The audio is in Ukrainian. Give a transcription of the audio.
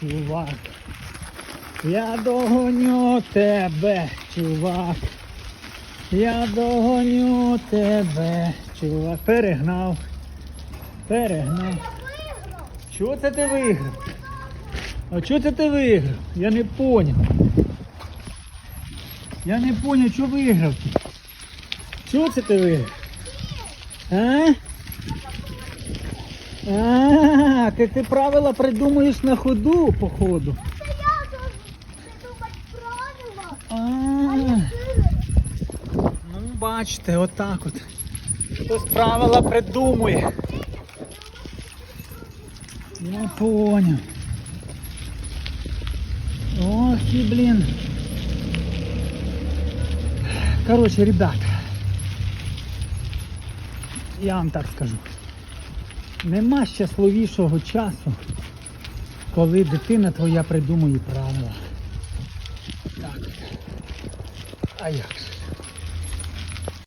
чувак. Я догоню тебе, чувак. Я догоню тебе, чувак. Перегнав. Перегнав. Чого це ти виграв? А чого це ти виграв? Я не поняв. Я не поняв, що виграв ти. Чого це ти виграв? А? А, ти, ти правила придумуєш на ходу, походу. Це я должен придумати правила. А, А ну бачите, отак от. Хтось правила придумує. Я понял. Ох і, блін. Короче, ребят. Я вам так скажу. Нема щасливішого часу, коли дитина твоя придумує правила. Так. А як же?